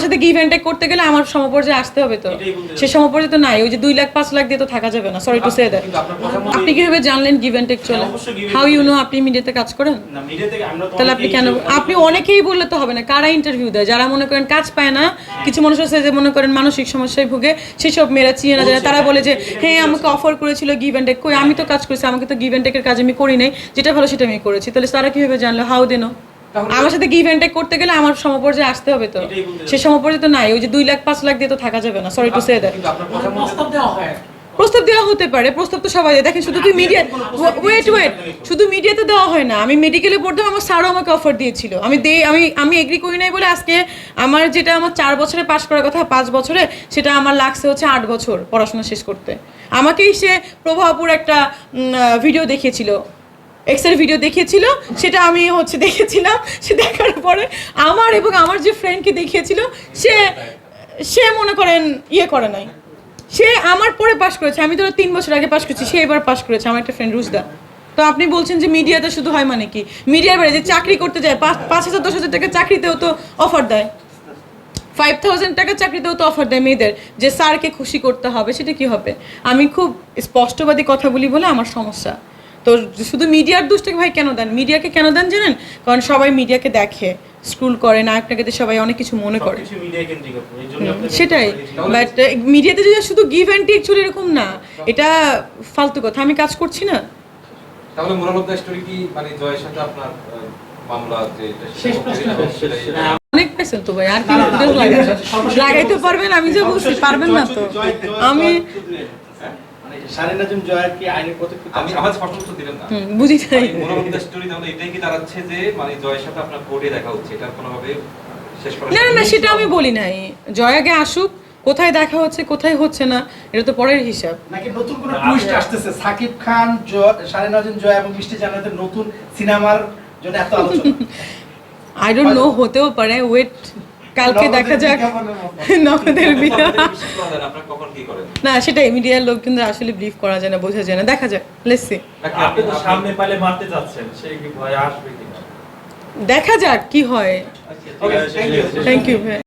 আমার সাথে give and take করতে গেলে আমার সমপর্যায়ে আসতে হবে তো। সে সমপর্যায়ে তো নাই ওই যে দুই লাখ পাঁচ লাখ দিয়ে তো থাকা যাবে না। সরি টু সে দ্যাট আপনি কীভাবে জানলেন গিভ অ্যান্ড টেক চলে? হ্যাঁ, হাউ ইউ নো আপনি মিডিয়াতে কাজ করেন? তাহলে আপনি কেন আপনি অনেকেই বললে তো হবে না কারা ইন্টারভিউ দেয়? যারা মনে করেন কাজ পায় না কিছু মানুষ আছে যে মনে করেন মানসিক সমস্যায় ভুগে সেসব মেয়েরা চিনে না যায়। তারা বলে যে হ্যাঁ আমাকে অফার করেছিল গিভ অ্যান্ড টেক কই আমি তো কাজ করেছি আমাকে তো গিভ অ্যান্ড টেকের কাজ আমি করি নাই। যেটা ভালো সেটা আমি করেছি। তাহলে তারা কীভাবে জানলো? হাউ দেনো আমার সাথে গিভ অ্যান্ড করতে গেলে আমার সমপর্যায়ে আসতে হবে তো। সে সমপর্যায়ে তো নাই ওই যে দুই লাখ পাঁচ লাখ দিয়ে তো থাকা যাবে না সরি টু সে দ্যাট প্রস্তাব দেওয়া হয়। প্রস্তাব দেওয়া হতে পারে প্রস্তাব তো সবাই দেয়। দেখেন শুধু তুই মিডিয়া ওয়েট ওয়েট শুধু মিডিয়াতে দেওয়া হয় না আমি মেডিকেলে পড়তাম আমার স্যারও আমাকে অফার দিয়েছিল। আমি দে আমি আমি এগ্রি করি নাই বলে আজকে আমার যেটা আমার চার বছরে পাশ করার কথা পাঁচ বছরে সেটা আমার লাগছে হচ্ছে আট বছর পড়াশোনা শেষ করতে। আমাকেই সে প্রভাবপুর একটা ভিডিও দেখিয়েছিল। এক্সের ভিডিও দেখিয়েছিল, সেটা আমি হচ্ছে দেখেছিলাম, সে দেখার পরে আমার এবং আমার যে ফ্রেন্ডকে দেখিয়েছিল, সে সে মনে করেন ইয়ে করে নাই। সে আমার পরে পাশ করেছে, আমি ধরো তিন বছর আগে পাশ করেছি, সে এবার পাশ করেছে, আমার একটা ফ্রেন্ড রুজদা তো আপনি বলছেন যে মিডিয়াতে শুধু হয় মানে কি? মিডিয়ার বাইরে যে চাকরি করতে যায়, পাঁচ হাজার, দশ হাজার টাকা চাকরিতেও তো অফার দেয়। ফাইভ থাউজেন্ড টাকা চাকরিতেও তো অফার দেয় মেয়েদের, যে স্যারকে খুশি করতে হবে, সেটা কি হবে? আমি খুব স্পষ্টবাদী কথা বলি বলে আমার সমস্যা। তো শুধু মিডিয়ার দোষটাকে ভাই কেন দেন মিডিয়াকে কেন দেন জানেন কারণ সবাই মিডিয়াকে দেখে স্ক্রুল করে নায়ক নায়িকাদের সবাই অনেক কিছু মনে করে সেটাই। বাট মিডিয়াতে যে শুধু গিভ অ্যান্ড টেক চলে এরকম না এটা ফালতু কথা আমি কাজ করছি না তাহলে স্টোরি কি মানে জয়ের সাথে আপনার মামলা যে এটা শেষ প্রশ্ন। হ্যাঁ, অনেক পাইছেন তো ভাই আর কি লাগাইতে পারবেন আমি যা বলছি পারবেন না তো আমি আমি আমার স্পষ্ট উত্তর দিলেন না। বুঝি তাই মোরাল অফ দ্য স্টোরি তাহলে এটাই কি দাঁড়াচ্ছে যে মানে জয়ের সাথে আপনার কোর্টে দেখা হচ্ছে এটা কোনোভাবে শেষ করা না না না সেটা আমি বলি নাই। জয় আগে আসুক কোথায় দেখা হচ্ছে কোথায় হচ্ছে না এটা তো পরের হিসাব। নাকি নতুন কোনো টুইস্ট আসতেছে? সাকিব খান সারে নজন জয় এবং মিষ্টি জান্নাতের নতুন সিনেমার জন্য এত আলোচনা। আই ডোন্ট নো হতেও পারে ওয়েট কালকে দেখা যাক। নগদের বিয়া আপনার কখন কি করেন? না সেটাই মিডিয়ার লোক কিন্তু আসলে ব্রিফ করা যায় না বোঝা যায় না। দেখা যাক লেসি সি আপনি তো সামনে পালে মারতে যাচ্ছেন সেই কি ভয় আসবে কিনা? দেখা যাক কি হয়। আচ্ছা, ঠিক আছে, থ্যাংক ইউ ভাই।